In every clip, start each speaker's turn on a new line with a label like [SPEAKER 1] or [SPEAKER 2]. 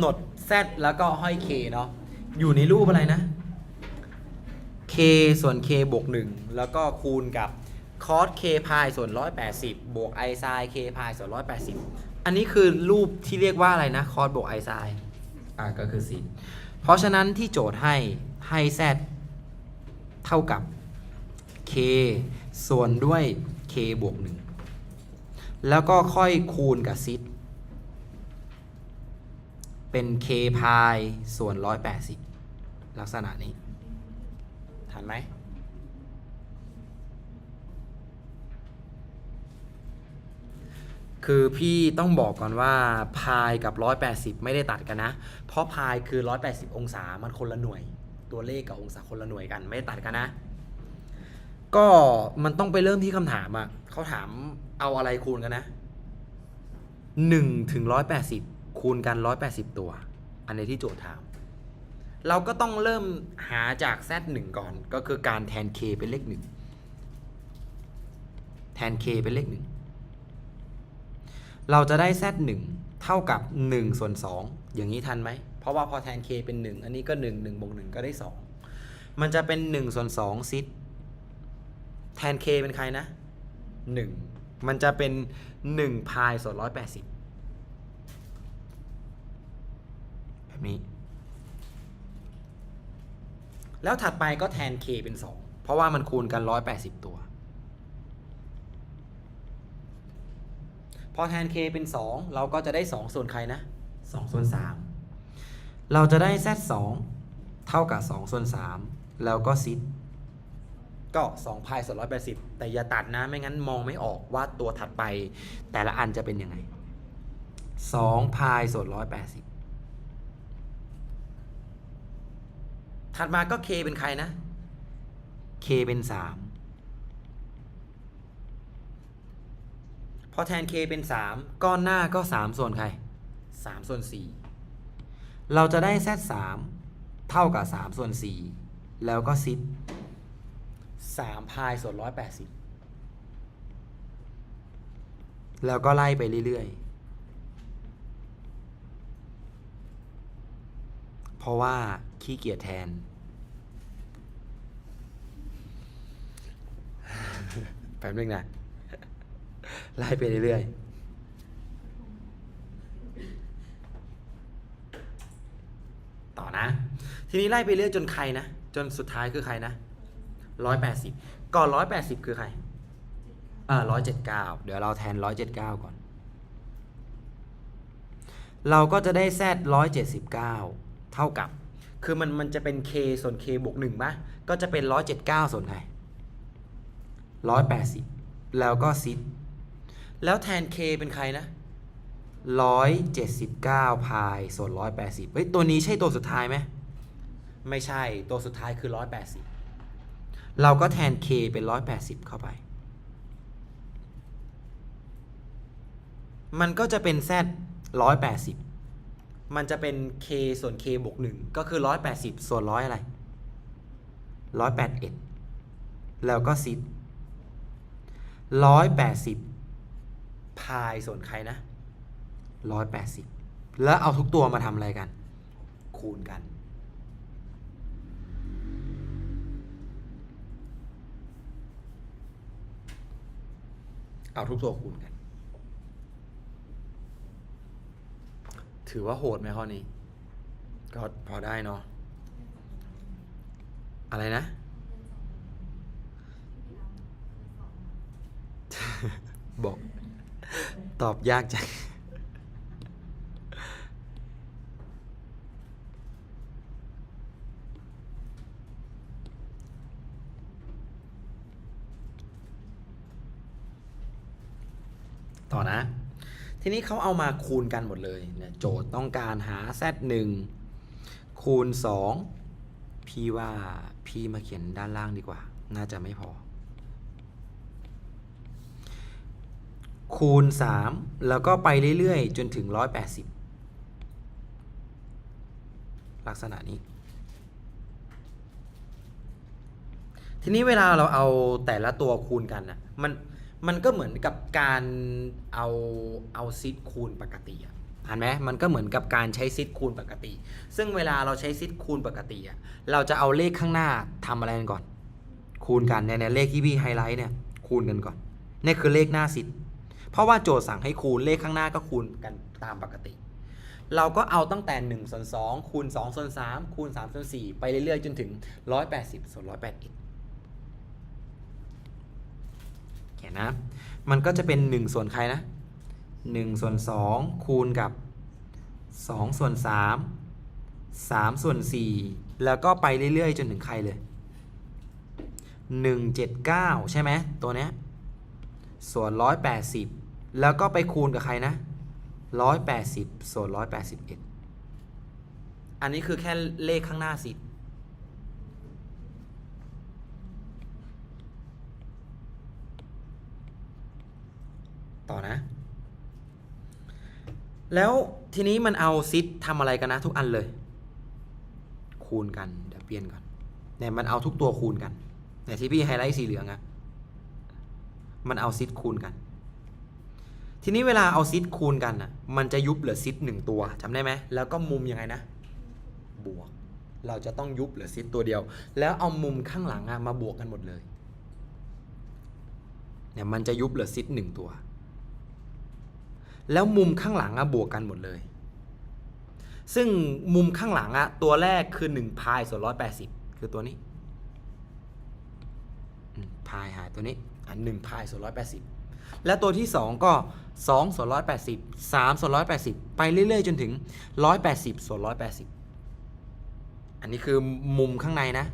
[SPEAKER 1] หนด z แล้วก็ห้อย k เนาะอยู่ในรูปอะไรนะ k ส่วน k บวก 1 แล้วก็คูณกับ cos k พายส่วน 180 บวก i sin k พายส่วน 180 อันนี้คือรูปที่เรียกว่าอะไรนะ cos บวก i sin อ่าก็คือ sin เพราะฉะนั้นที่โจทย์ให้ให้ z เท่ากับ k ส่วนด้วย k บวก 1 แล้วก็ค่อยคูณกับ sin เป็น k พายส่วน 180 ลักษณะนี้ ทันไหม คือพี่ต้องบอกก่อนว่าพายกับ 180 ไม่ได้ตัดกันนะ เพราะพายคือ 180 องศา มันคนละหน่วย ตัวเลขกับองศาคนละหน่วยกัน ไม่ได้ตัดกันนะ ก็มันต้องไปเริ่มที่คำถามอะ่ะเขาถามเอาอะไรคูณกันนะ1ถึง180 คูณกัน 180 ตัว อันนี้ที่โจทย์ถาม เราก็ต้องเริ่มหาจาก z 1ก่อน ก็คือการแทน k เป็นเลข1แทน k เป็นเลข1เราจะได้ z 1เท่ากับ 1 ส่วน 2 อย่างนี้ทันไหม เพราะว่าพอแทน k เป็น 1 อันนี้ก็ 1 1บวก1ก็ได้ 2 มันจะเป็น 1 ส่วน2ซิดแทน k เป็นใครนะ 1 มันจะเป็น1พายส่วน180 แบบนี้ แล้วถัดไปก็แทน k เป็น 2 เพราะว่ามันคูณกัน 180 ตัว พอแทน k เป็น 2 เราก็จะได้ 2 ส่วนใครนะ 2 ส่วน 3 เราจะได้ z 2เท่ากับ 2 ส่วน 3 แล้วก็ซิดก็2พายส่วน180 แต่อย่าตัดนะ ไม่งั้นมองไม่ออกว่าตัวถัดไป แต่ละอันจะเป็นยังไง2พายส่วน180 ถัดมาก็ k เป็นใครนะ k เป็น 3 พอแทน k เป็น 3 ก้อนหน้าก็ 3 ส่วนใคร 3 ส่วน 4 เราจะได้ z 3เท่ากับ 3 ส่วน 4 แล้วก็ซิด3พายส่วน 180 แล้วก็ไล่ไปเรื่อย ๆเพราะว่าขี้เกียจแทน แป๊บนึงนะไล่ไปเรื่อยๆ ต่อนะ ทีนี้ไล่ไปเรื่อยจนใครนะ จนสุดท้ายคือใครนะร้อยแปดสิบก่อนร้อยแปดสิบคือใครเอ่าร้อยเจ็ดเก้าเดี๋ยวเราแทนร้อยเจ็ดเก้าก่อน เราก็จะได้แซดร้อยเจ็ดสิบเก้าเท่ากับ คือมันมันจะเป็น k ส่วน k บวกหนึ่งปะก็จะเป็นร้อยเจ็ดเก้าส่วนใคร ร้อยแปดสิบแล้วก็ซิดแล้วแทน k เป็นใครนะ 179 พายส่วน 180 เฮ้ย ตัวนี้ใช่ตัวสุดท้ายไหม ไม่ใช่ ตัวสุดท้ายคือ 180 เราก็แทน k เป็น 180 เข้าไป มันก็จะเป็น z 180 มันจะเป็น k ส่วน k บวก 1 ก็คือ 180 ส่วน 100 อะไร 181 แล้วก็ซิด 180พายส่วนใครนะ180แล้วเอาทุกตัวมาทำอะไรกัน คูณกัน เอาทุกตัวคูณกัน ถือว่าโหดไหมข้อนี้ ก็พอได้เนาะอะไรนะ บอก ตอบยากจังต่อนะ ทีนี้เขาเอามาคูณกันหมดเลยเนี่ยโจทย์ต้องการหา z 1คูณ 2 พี่ว่าพี่มาเขียนด้านล่างดีกว่า น่าจะไม่พอ คูณ 3 แล้วก็ไปเรื่อยๆ จนถึง 180 ลักษณะนี้ ทีนี้เวลาเราเอาแต่ละตัวคูณกันนะมันมันก็เหมือนกับการเอาเอาซิดคูณปกติอะอ่านไหมมันก็เหมือนกับการใช้ซิดคูณปกติ ซึ่งเวลาเราใช้ซิดคูณปกติอะเราจะเอาเลขข้างหน้าทำอะไรกันก่อน คูณกันเนี่ยเนี่ยเลขที่พี่ไฮไลท์เนี่ยคูณกันก่อนนี่คือเลขหน้าซิด เพราะว่าโจทย์สั่งให้คูณเลขข้างหน้าก็คูณกันตามปกติ เราก็เอาตั้งแต่1ส่วน2คูณ2ส่วน3คูณ3ส่วน4ไปเรื่อยๆ จนถึง 180ส่วน181เขียนนะ มันก็จะเป็น 1 ส่วนใครนะ 1 ส่วน 2 คูณกับ 2 ส่วน 3 3 ส่วน 4 แล้วก็ไปเรื่อยๆ จนถึงใครเลย 179 ใช่ไหมตัวเนี้ยส่วน 180 แล้วก็ไปคูณกับใครนะ180ส่วน181อันนี้คือแค่เลขข้างหน้าสิต่อนะ แล้วทีนี้มันเอาซิดทำอะไรกันนะทุกอันเลย คูณกัน เดี๋ยวเปลี่ยนก่อนเนี่ยมันเอาทุกตัวคูณกันเนี่ยที่พี่ไฮไลท์สีเหลืองอะมันเอาซิดคูณกัน ทีนี้เวลาเอาซิดคูณกันอะ มันจะยุบเหลือซิดหนึ่งตัวจำได้ไหมแล้วก็มุมยังไงนะ บวก เราจะต้องยุบเหลือซิดตัวเดียว แล้วเอามุมข้างหลังอะมาบวกกันหมดเลยเนี่ยมันจะยุบเหลือซิดหนึ่งตัว แล้วมุมข้างหลังอะบวกกันหมดเลย ซึ่งมุมข้างหลังอะตัวแรกคือ1พายส่วน180คือตัวนี้พายหาตัวนี้อันหนึ่งพายส่วน180แปดสิบ และตัวที่ 2 ก็2ส่วน180 3ส่วน180 ไปเรื่อยๆ จนถึง 180ส่วน180 อันนี้คือมุมข้างในนะ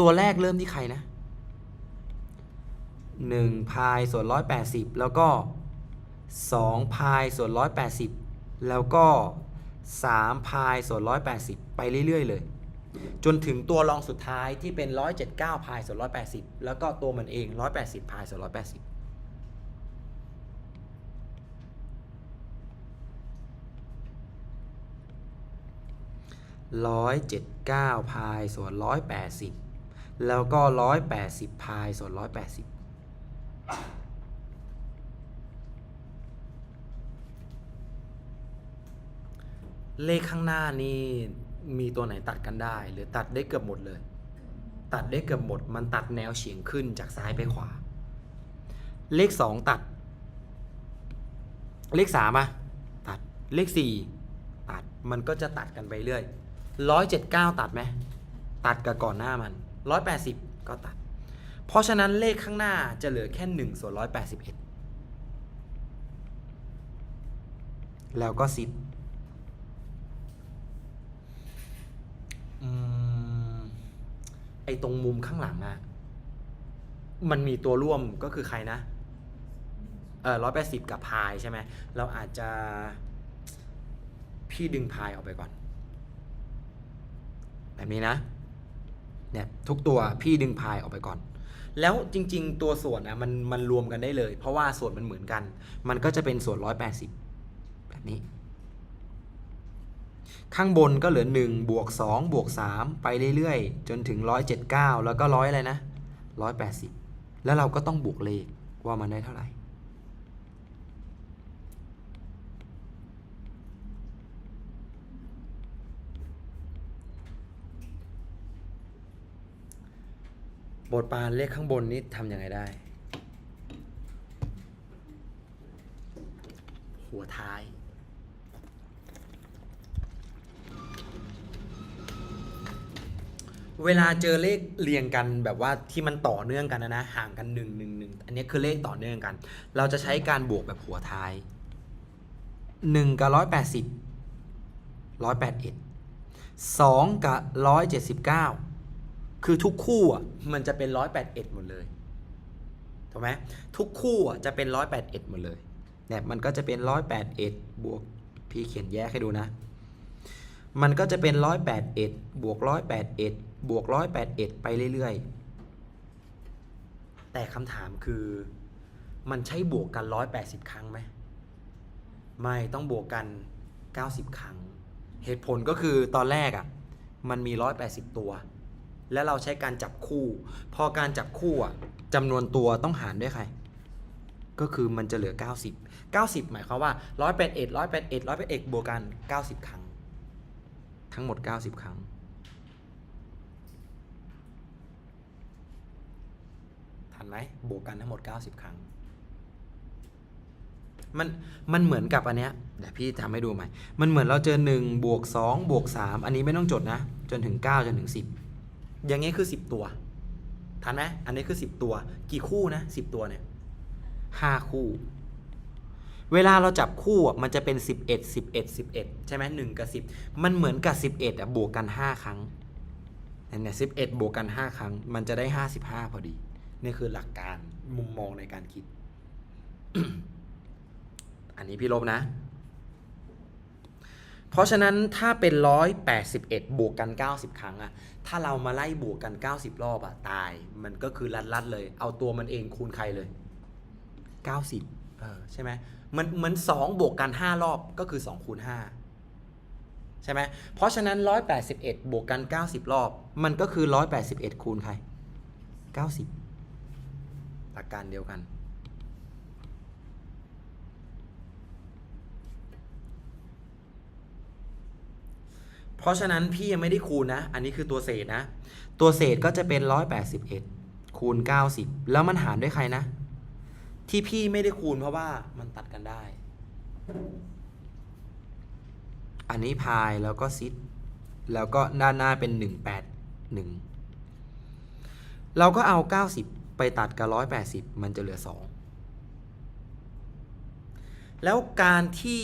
[SPEAKER 1] ตัวแรกเริ่มที่ใครนะ 1 พายส่วน180 แล้วก็ 2 พายส่วน180 แล้วก็ 3 พายส่วน180 ไปเรื่อยๆ เลย จนถึงตัวลองสุดท้ายที่เป็น 179พายส่วน180 แล้วก็ตัวมันเอง 180พายส่วน180ร้อยเจ็ดเก้าพายส่วนร้อยแปดสิบแล้วก็ร้อยแปดสิบพายส่วนร้อยแปดสิบเลขข้างหน้านี่ มีตัวไหนตัดกันได้ หรือตัดได้เกือบหมดเลย ตัดได้เกือบหมด มันตัดแนวเฉียงขึ้นจากซ้ายไปขวา เลขสองตัด เลข3อะตัดเลขสี่ตัดมันก็จะตัดกันไปเรื่อยร้อยเจ็ดเก้าตัดไหมตัดกับก่อนหน้ามันร้อยแปดสิบก็ตัด เพราะฉะนั้นเลขข้างหน้าจะเหลือแค่หนึ่งส่วนร้อยแปดสิบเอ็ดแล้วก็ 10 ไอ้ตรงมุมข้างหลังอะมันมีตัวร่วมก็คือใครนะ เออร้อยแปดสิบกับพายใช่ไหม เราอาจจะ พี่ดึงพายออกไปก่อน แบบนี้นะ เนี่ยทุกตัวพี่ดึงพายออกไปก่อน แล้วจริง ๆ ตัวส่วนนะมันมันรวมกันได้เลย เพราะว่าส่วนมันเหมือนกัน มันก็จะเป็นส่วนร้อยแปดสิบแบบนี้ ข้างบนก็เหลือ1บวก2บวก3ไปเรื่อยๆ จนถึง 179 แล้วก็ร้อยอะไรนะ 180 แล้วเราก็ต้องบวกเลขว่ามันได้เท่าไหร่บทปานเลขข้างบนนี้ทำยังไงได้ หัวท้าย เวลาเจอเลขเรียงกันแบบว่าที่มันต่อเนื่องกันนะนะห่างกันหนึ่งหนึ่งหนึ่งอันนี้คือเลขต่อเนื่องกัน เราจะใช้การบวกแบบหัวท้ายหนึ่งกับร้อยแปดสิบร้อยแปดเอ็ดสองกับร้อยเจ็ดสิบเก้าคือทุกคู่อะมันจะเป็นร้อยแปดเอ็ดหมดเลยถูกไหมทุกคู่อะจะเป็นร้อยแปดเอ็ดหมดเลยเนี่ยมันก็จะเป็นร้อยแปดเอ็ดบวกพี่เขียนแยกให้ดูนะ มันก็จะเป็นร้อยแปดเอ็ดบวกร้อยแปดเอ็ด บวกร้อยแปดเอ็ดไปเรื่อยๆ แต่คำถามคือมันใช่บวกกันร้อยแปดสิบครั้งไหม ไม่ต้องบวกกันเก้าสิบครั้ง เหตุผลก็คือตอนแรกอะ่ะ มันมีร้อยแปดสิบตัว แล้วเราใช้การจับคู่ พอการจับคู่อะจำนวนตัวต้องหารด้วยใครก็คือมันจะเหลือ 90 90 หมายความว่า 181 181 181 บวกกัน 90 ครั้ง ทั้งหมด 90 ครั้ง ทั นไหมบวกกันทั้งหมด 90 ครั้ง มันมันเหมือนกับอันเนี้ยเดี๋ยวพี่ทำให้ดูใหม่มันเหมือนเราเจอ1บวก2บวก3อันนี้ไม่ต้องจดนะ จนถึง 9 จนถึง 10 อย่างงี้คือ 10 ตัวทันไหมอันนี้คือ 10 ตัว กี่คู่นะ 10 ตัวเนี่ย5คู่ เวลาเราจับคู่มันจะเป็น 11 11 11 ใช่ไหมหนึ่งกับ 10 มันเหมือนกับ 11อะบวกกัน 5 ครั้งเนี่ย11บวกกัน5ครั้ง มันจะได้55พอดี นี่คือหลักการมุมมองในการคิด อันนี้พี่ลบนะ เพราะฉะนั้นถ้าเป็น 181 บวกกัน 90 ครั้งอะถ้าเรามาไล่บวกกัน 90 รอบอะตาย มันก็คือลัดๆเลย เอาตัวมันเองคูณใครเลย 90เออใช่ไหมมันเหมือน2บวกกัน 5 รอบก็คือ2คูณ5ใช่ไหม เพราะฉะนั้น 181 บวกกัน 90 รอบ มันก็คือ 181 คูณใคร 90 หลักการเดียวกัน เพราะฉะนั้นพี่ยังไม่ได้คูณนะ อันนี้คือตัวเศษนะ ตัวเศษก็จะเป็น 181 คูณ 90 แล้วมันหารด้วยใครนะ ที่พี่ไม่ได้คูณเพราะว่ามันตัดกันได้ อันนี้พายแล้วก็ซิดแล้วก็ด้านหน้าเป็น 181 เราก็เอา 90 ไปตัดกับ180มันจะเหลือ2แล้วการที่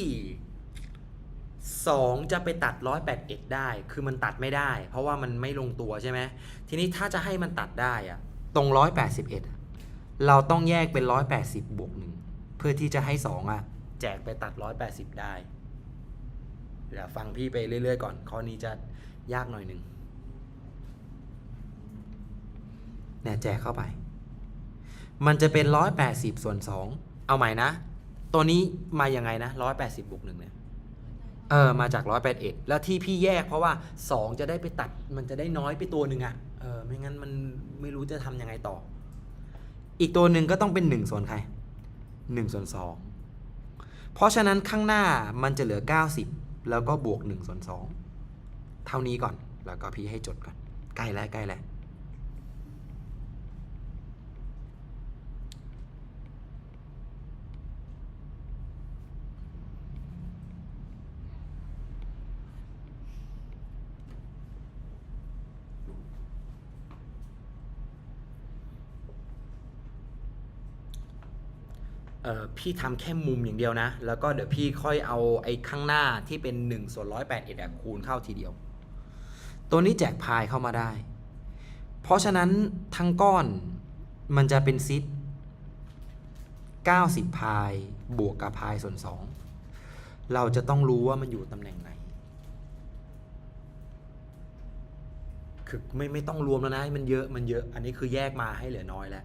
[SPEAKER 1] 2จะไปตัด181ได้ คือมันตัดไม่ได้ เพราะว่ามันไม่ลงตัวใช่ไหมทีนี้ถ้าจะให้มันตัดได้อะตรง181อะเราต้องแยกเป็น180บวกหนึ่งเพื่อที่จะให้2อะแจกไปตัด180ได้เดี๋ยวฟังพี่ไปเรื่อยๆก่อน ข้อนี้จะยากหน่อยหนึ่งเนี่ยแจกเข้าไป มันจะเป็น 180 ส่วน 2 เอาใหม่นะ ตัวนี้มายังไงนะ 180 บวกหนึ่งเนี่ย เออ มาจาก 181 แล้วที่พี่แยกเพราะว่า 2 จะได้ไปตัด มันจะได้น้อยไปตัวหนึ่งอะ่ะ เออ ไม่งั้นมันไม่รู้จะทำยังไงต่อ อีกตัวหนึ่งก็ต้องเป็น 1 ส่วนใคร 1 ส่วน 2 เพราะฉะนั้นข้างหน้ามันจะเหลือ 90 แล้วก็บวก 1 ส่วน 2 เท่านี้ก่อน แล้วก็พี่ให้จดก่อน ใกล้แล้วใกล้แล้ว ออพี่ทำแค่มุมอย่างเดียวนะ แล้วก็เดี๋ยวพี่ค่อยเอาไอ้ข้างหน้าที่เป็น1ส่วน108เอ็ดคูณเข้าทีเดียว ตัวนี้แจกพายเข้ามาได้ เพราะฉะนั้นทั้งก้อนมันจะเป็นซิด90 พายบวกกับพายส่วน 2 เราจะต้องรู้ว่ามันอยู่ตำแหน่งไหน คือไม่ไม่ต้องรวมแล้วนะ มันเยอะมันเยอะ อันนี้คือแยกมาให้เหลือน้อยแล้ว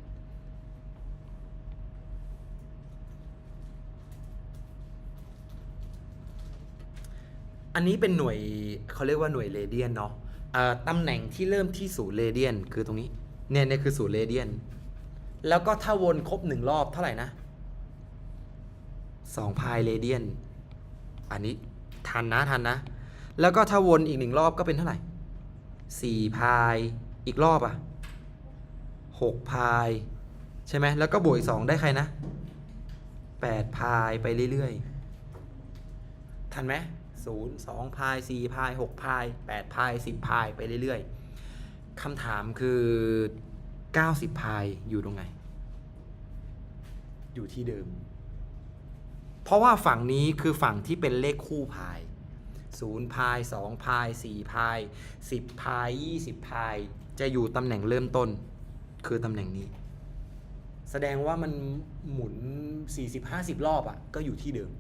[SPEAKER 1] อันนี้เป็นหน่วยเขาเรียกว่าหน่วยเรเดียนเนาะตำแหน่งที่เริ่มที่ศูนย์เรเดียนคือตรงนี้ เนี่ยเนี่ยคือศูนย์เรเดียน แล้วก็ถ้าวนครบหนึ่งรอบเท่าไหร่นะสองพายเรเดียน อันนี้ทันนะทันนะ แล้วก็ถ้าวนอีกหนึ่งรอบก็เป็นเท่าไหร่สี่พายอีกรอบอะหกพายใช่ไหมแล้วก็บวกอีกสองได้ใครนะแปดพายไปเรื่อยๆ ทันไหม ศูนย์สองพายสี่พายหกพายแปดพายสิบพายไปเรื่อยๆคำถามคือเก้าสิบพายอยู่ตรงไหน อยู่ที่เดิม เพราะว่าฝั่งนี้คือฝั่งที่เป็นเลขคู่พายศูนย์พายสองพายสี่พายสิบพายยี่สิบพายจะอยู่ตำแหน่งเริ่มต้น คือตำแหน่งนี้ แสดงว่ามันหมุน 40-50 รอบอะ่ะ ก็อยู่ที่เดิม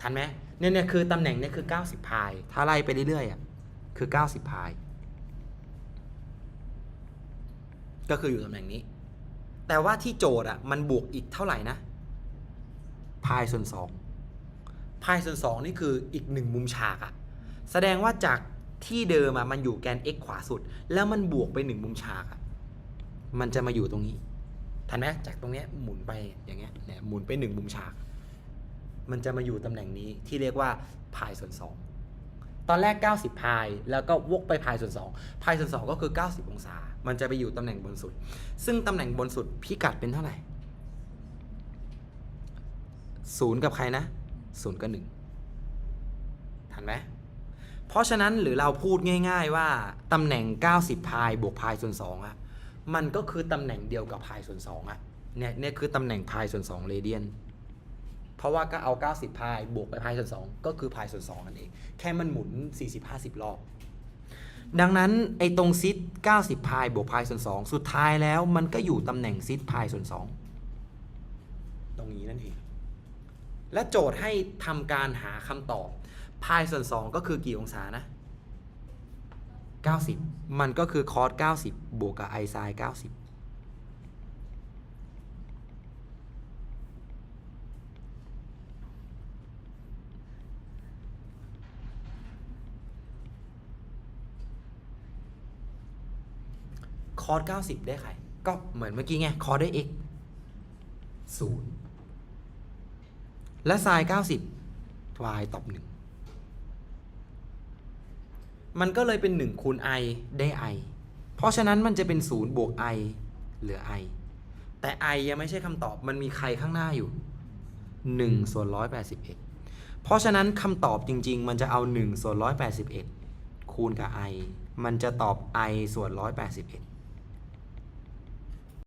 [SPEAKER 1] ทันไหมเนี่ยเนี่ยคือตำแหน่งเนี่ยคือ 90 พาย ถ้าไล่ไปเรื่อยๆอะคือ 90 พาย ก็คืออยู่ตำแหน่งนี้ แต่ว่าที่โจทย์อะมันบวกอีกเท่าไหร่นะ พายส่วน 2 พายส่วน 2 นี่คืออีกหนึ่งมุมฉากอะแสดงว่าจากที่เดิมอะมันอยู่แกน x ขวาสุด แล้วมันบวกไปหนึ่งมุมฉากอะมันจะมาอยู่ตรงนี้ ทันไหมจากตรงเนี้ยหมุนไปอย่างเงี้ยเนี่ยหมุนไปหนึ่งมุมฉาก มันจะมาอยู่ตำแหน่งนี้ที่เรียกว่าพายส่วน 2 ตอนแรก 90 พาย แล้วก็วกไปพายส่วน 2 พายส่วน 2 ก็คือ 90 องศา มันจะไปอยู่ตำแหน่งบนสุด ซึ่งตำแหน่งบนสุดพิกัดเป็นเท่าไหร่ศูนย์กับใครนะศูนย์กับหนึ่งทันไหมเพราะฉะนั้นหรือเราพูดง่าย ๆ ว่าตำแหน่ง 90 พายบวกพายส่วน2อะมันก็คือตำแหน่งเดียวกับพายส่วน2อะเนี่ยเนี่ยคือตำแหน่งพายส่วน2เรเดียน เพราะว่าก็เอา 90 พายบวกไปพายส่วน 2 ก็คือพายส่วน2นั่นเอง แค่มันหมุน 40-50 รอบ ดังนั้นไอ้ตรงซิด90 พายบวกพายส่วน 2 สุดท้ายแล้วมันก็อยู่ตำแหน่งซิดพายส่วน 2 ตรงนี้นั่นเอง และโจทย์ให้ทำการหาคำตอบพายส่วน 2 ก็คือกี่องศานะ 90 มันก็คือคอส90 บวกกับไอไซน์90 คอส90ได้ใคร ก็เหมือนเมื่อกี้ไง คอสได้ x 0และไซน์90 y ตอบ1มันก็เลยเป็น1คูณ i ได้ i เพราะฉะนั้นมันจะเป็น0บวก i เหลือ i แต่ i ยังไม่ใช่คำตอบ มันมีใครข้างหน้าอยู่1ส่วน181 เพราะฉะนั้นคำตอบจริง ๆ มันจะเอา1ส่วน181 คูณกับ i มันจะตอบ i ส่วน181